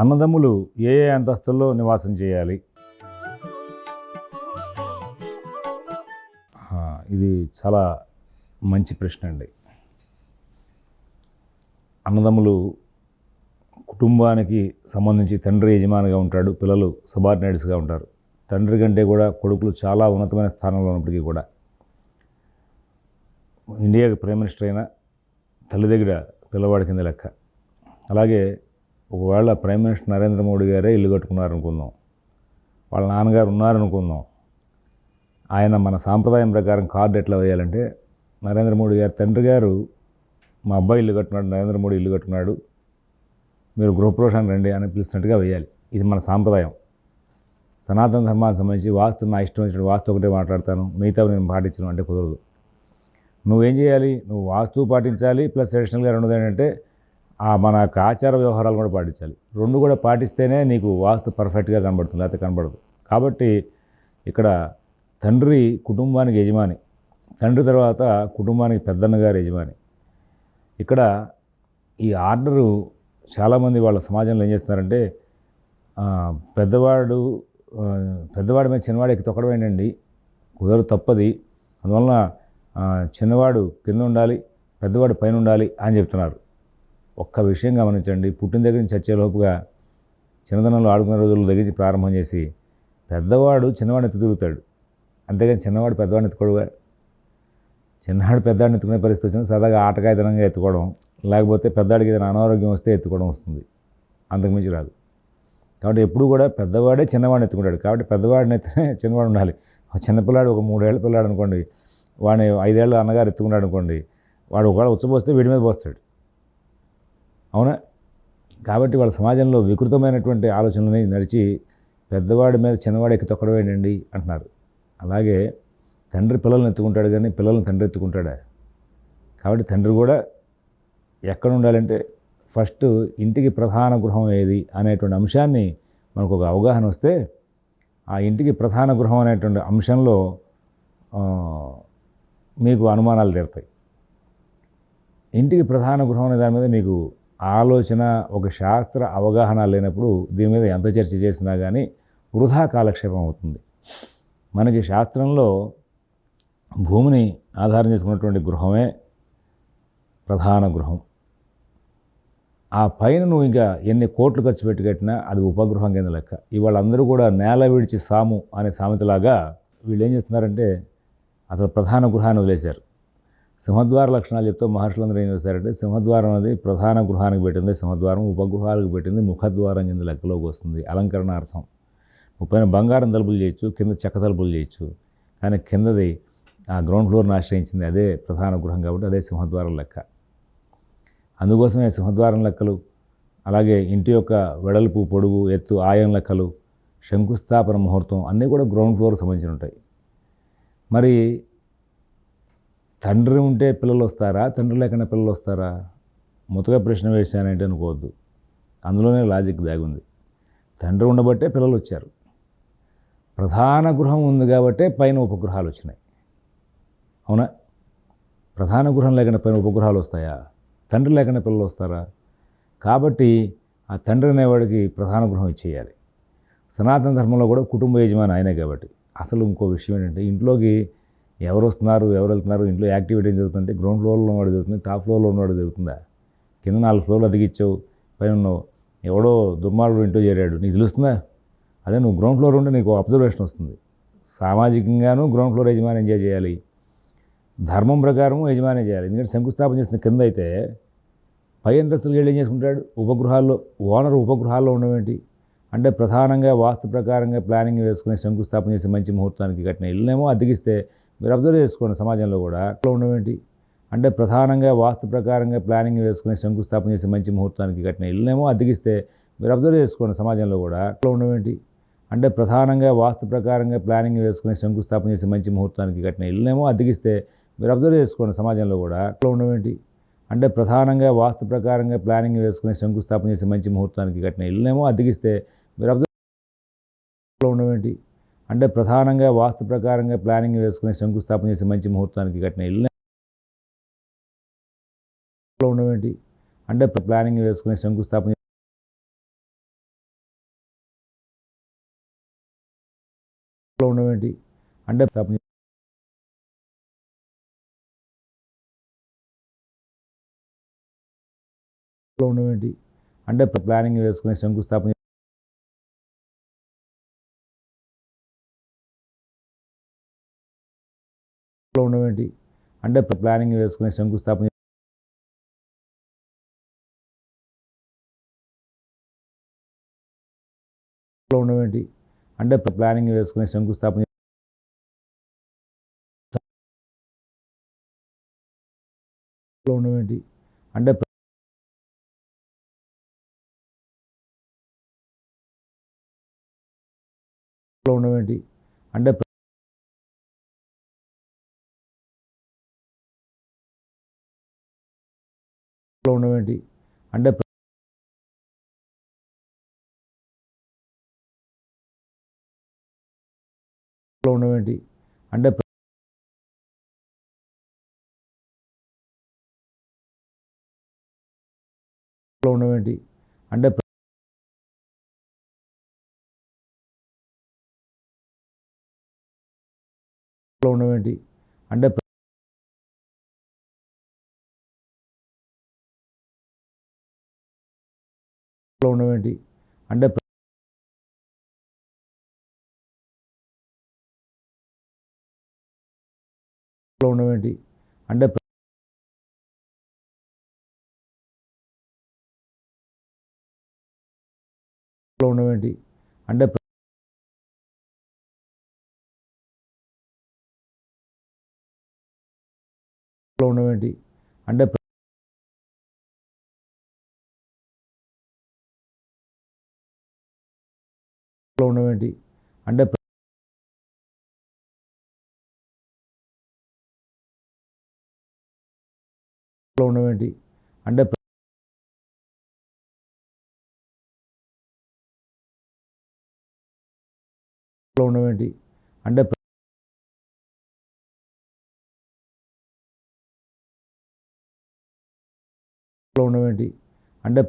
అన్నదమ్ములు ఏ ఏ అంతస్తుల్లో నివాసం చేయాలి? ఇది చాలా మంచి ప్రశ్న అండి. అన్నదమ్ములు కుటుంబానికి సంబంధించి తండ్రి యజమానిగా ఉంటాడు పిల్లలు సబార్డినేట్స్గా ఉంటారు. తండ్రి కంటే కూడా కొడుకులు చాలా ఉన్నతమైన స్థానంలో ఉన్నప్పటికీ కూడా ఇండియాకి ప్రైమ్ మినిస్టర్ అయినా తల్లి దగ్గర పిల్లవాడి కింద లెక్క. అలాగే ఒకవేళ ప్రైమ్ మినిస్టర్ నరేంద్ర మోడీ గారే ఇల్లు కట్టుకున్నారనుకుందాం వాళ్ళ నాన్నగారు ఉన్నారనుకుందాం ఆయన మన సాంప్రదాయం ప్రకారం కార్డు ఎట్లా వేయాలంటే నరేంద్ర మోడీ గారు తండ్రి గారు మా అబ్బాయి ఇల్లు కట్టుకున్నాడు నరేంద్ర మోడీ ఇల్లు కట్టుకున్నాడు మీరు గృహప్రవేశానికి రండి అని పిలిచినట్టుగా వేయాలి. ఇది మన సాంప్రదాయం. సనాతన ధర్మానికి సంబంధించి వాస్తు నా ఇష్టం వచ్చిన వాస్తు ఒకటే మాట్లాడతాను మిగతా నేను పాటించను అంటే కుదరదు. నువ్వేం చేయాలి? నువ్వు వాస్తు పాటించాలి ప్లస్ ట్రెడిషనల్గా రెండోది ఏంటంటే మన యొక్క ఆచార వ్యవహారాలు కూడా పాటించాలి. రెండు కూడా పాటిస్తేనే నీకు వాస్తు పర్ఫెక్ట్గా కనబడుతుంది లేకపోతే కనబడదు. కాబట్టి ఇక్కడ తండ్రి కుటుంబానికి యజమాని తండ్రి తర్వాత కుటుంబానికి పెద్దన్నగారు యజమాని. ఇక్కడ ఈ ఆర్డరు చాలామంది వాళ్ళ సమాజంలో ఏం చేస్తున్నారంటే పెద్దవాడు పెద్దవాడి మీద చిన్నవాడు ఎక్కి తొక్కడం ఏంటండి? కుదరదు తప్పది. అందువలన చిన్నవాడు కింద ఉండాలి పెద్దవాడు పైన ఉండాలి అని చెప్తున్నారు. ఒక్క విషయం గమనించండి. పుట్టిన దగ్గర నుంచి చచ్చేలోపుగా చిన్నదనంలో చిన్నతనంలో ఆడుకునే రోజుల్లో దగ్గర నుంచి ప్రారంభం చేసి పెద్దవాడు చిన్నవాడిని ఎత్తు తిరుగుతాడు. అంతేగాని చిన్నవాడు పెద్దవాడిని ఎత్తుకోడు చిన్నవాడు పెద్దవాడిని ఎత్తుకునే పరిస్థితి వచ్చినా సరదాగా ఆటకాయతనంగా ఎత్తుకోవడం లేకపోతే పెద్దవాడికి ఏదైనా అనారోగ్యం వస్తే ఎత్తుకోవడం వస్తుంది. అంతకుమించి రాదు. కాబట్టి ఎప్పుడు కూడా పెద్దవాడే చిన్నవాడిని ఎత్తుకుంటాడు. కాబట్టి పెద్దవాడిని ఎత్తే చిన్నవాడు ఉండాలి. చిన్నపిల్లాడు ఒక మూడేళ్ళ పిల్లాడు అనుకోండి వాడిని ఐదేళ్ళ అన్నగారు ఎత్తుకున్నాడు అనుకోండి వాడు ఒకవేళ ఉచ్చబోస్తే వీడి మీద పోస్తాడు. అవునా? కాబట్టి వాళ్ళ సమాజంలో వికృతమైనటువంటి ఆలోచనలని నడిచి పెద్దవాడి మీద చిన్నవాడు ఎక్కి తొక్కడం ఏంటండి అంటున్నారు. అలాగే తండ్రి పిల్లల్ని ఎత్తుకుంటాడు కానీ పిల్లల్ని తండ్రి ఎత్తుకుంటాడా? కాబట్టి తండ్రి కూడా ఎక్కడ ఉండాలంటే ఫస్ట్ ఇంటికి ప్రధాన గృహం ఏది అనేటువంటి అంశాన్ని మనకు ఒక అవగాహన వస్తే ఆ ఇంటికి ప్రధాన గృహం అనేటువంటి అంశంలో మీకు అనుమానాలు తీరుతాయి. ఇంటికి ప్రధాన గృహం అనే దాని మీద మీకు ఆలోచన ఒక శాస్త్ర అవగాహన లేనప్పుడు దీని మీద ఎంత చర్చ చేసినా కానీ వృధా కాలక్షేపం అవుతుంది. మనకి శాస్త్రంలో భూమిని ఆధారం చేసుకున్నటువంటి గృహమే ప్రధాన గృహం. ఆ పైన నువ్వు ఇంకా ఎన్ని కోట్లు ఖర్చు పెట్టి కట్టినా అది ఉపగృహం కింద లెక్క. ఇవాళ అందరూ కూడా నేల విడిచి సాము అనే సామెతలాగా వీళ్ళు ఏం చేస్తున్నారంటే అసలు ప్రధాన గృహాన్ని వదిలేశారు. సింహద్వార లక్షణాలు చెప్తే మహర్షులందరూ ఏం చేస్తారంటే సింహద్వారం అనేది ప్రధాన గృహానికి పెట్టింది సింహద్వారం ఉపగృహాలకు పెట్టింది ముఖద్వారం కింద లెక్కలోకి వస్తుంది. అలంకరణార్థం. పైన బంగారం తలుపులు చేయొచ్చు కింద చెక్క తలుపులు చేయొచ్చు. కానీ కిందది ఆ గ్రౌండ్ ఫ్లోర్ని ఆశ్రయించింది అదే ప్రధాన గృహం కాబట్టి అదే సింహద్వారం లెక్క. అందుకోసమే సింహద్వారం లెక్కలు అలాగే ఇంటి యొక్క వెడల్పు పొడుగు ఎత్తు ఆయం లెక్కలు శంకుస్థాపన ముహూర్తం అన్నీ కూడా గ్రౌండ్ ఫ్లోర్కి సంబంధించి ఉంటాయి. మరి తండ్రి ఉంటే పిల్లలు వస్తారా? తండ్రి లేకుండా పిల్లలు వస్తారా? ముతగా ప్రశ్న వేశానంటే అనుకోవద్దు అందులోనే లాజిక్ దాగి ఉంది. తండ్రి ఉండబట్టే పిల్లలు వచ్చారు. ప్రధాన గృహం ఉంది కాబట్టే పైన ఉపగ్రహాలు వచ్చినాయి. అవునా? ప్రధాన గృహం లేకుండా పైన ఉపగ్రహాలు వస్తాయా? తండ్రి లేకుండా పిల్లలు వస్తారా? కాబట్టి ఆ తండ్రి అనేవాడికి ప్రధాన గృహం ఇచ్చేయాలి. సనాతన ధర్మంలో కూడా కుటుంబ యజమాని ఆయనే కాబట్టి. అసలు ఇంకో విషయం ఏంటంటే ఇంట్లోకి ఎవరు వస్తున్నారు ఎవరు వెళ్తున్నారు ఇంట్లో యాక్టివిటీ జరుగుతుంటే గ్రౌండ్ ఫ్లోర్లో ఉన్నవాడు జరుగుతుంది టాప్ ఫ్లోర్లో ఉన్నవాడు జరుగుతుందా? కింద నాలుగు ఫ్లోర్లు అదిగిచ్చావు పైన ఉన్నావు. ఎవడో దుర్మార్గుడు ఇంట్లో చేరాడు నీకు తెలుస్తుందా? అదే నువ్వు గ్రౌండ్ ఫ్లోర్ ఉంటే నీకు అబ్జర్వేషన్ వస్తుంది. సామాజికంగానూ గ్రౌండ్ ఫ్లోర్ యజమాని ఎంజాయ్ చేయాలి. ధర్మం ప్రకారం యజమాని చేయాలి. ఎందుకంటే శంకుస్థాపన చేసిన కింద అయితే పై అంతస్తులు ఏం చేసుకుంటాడు? ఉపగృహాల్లో ఓనర్ ఉపగృహాల్లో ఉండడం ఏంటి? అంటే ప్రధానంగా వాస్తు ప్రకారంగా ప్లానింగ్ వేసుకుని శంకుస్థాపన చేసి మంచి ముహూర్తానికి కట్టిన ఇల్లునేమో అద్దెకిస్తే మీరు అబ్జర్వ్ చేసుకోండి సమాజంలో కూడా. అట్లా ఉండడం ఏంటి? అంటే ప్రధానంగా వాస్తు ప్రకారంగా ప్లానింగ్ వేసుకుని శంకుస్థాపన చేసి మంచి ముహూర్తానికి కట్టిన ఇళ్ళనేమో అద్దెకిస్తే మీరు అబ్జర్వ్ చేసుకోండి సమాజంలో కూడా. అట్లా ఉండడం ఏంటి? అంటే ప్రధానంగా వాస్తు ప్రకారంగా ప్లానింగ్ వేసుకుని శంకుస్థాపన చేసి మంచి ముహూర్తానికి కట్టిన ఇల్లునేమో అద్దెకిస్తే మీరు అబ్జర్వ్ చేసుకోండి సమాజంలో కూడా. అట్లా ఉండడం ఏంటి? అంటే ప్రధానంగా వాస్తు ప్రకారంగా ప్లానింగ్ వేసుకుని శంకుస్థాపన చేసి మంచి ముహూర్తానికి కట్టిన ఇల్లునేమో అద్దెకిస్తే మీరు అబ్జర్వ్ ఉండడం ఏంటి? అంటే ప్రధానంగా వాస్తు ప్రకారంగా ప్లానింగ్ వేసుకుని శంకుస్థాపన చేసి మంచి ముహూర్తానికి కట్టిన ఇల్లు ఉండవేంటి అంటే ప్లానింగ్ వేసుకుని శంకుస్థాపన ఉండవేంటి అంటే స్థాపన ఉండవేంటి అంటే ప్లానింగ్ వేసుకుని శంకుస్థాపన ఉండడం ఏంటి అంటే ప్లానింగ్ వేసుకుని శంకుస్థాపన ఉండడం ఏంటి అంటే ప్లానింగ్ వేసుకుని శంకుస్థాపన ఉండడం ఏంటి అంటే ఉండడం ఏంటి అంటే ఉండడం ఏంటి అంటే ఉండడం ఏంటి అంటే ఉండడం ఏంటి అంటే ఉండడం ఏంటి అంటే ఉండడం ఏంటి అంటే ఉండడం ఏంటి అంటే ఉండడం ఏంటి అంటే ఉండడం ఏంటి అంటే అలర్ట్లో ఉండమేంటి అంటే ఉండమేంటి అంటే ఉండమేంటి అంటే ఉండమేంటి అంటే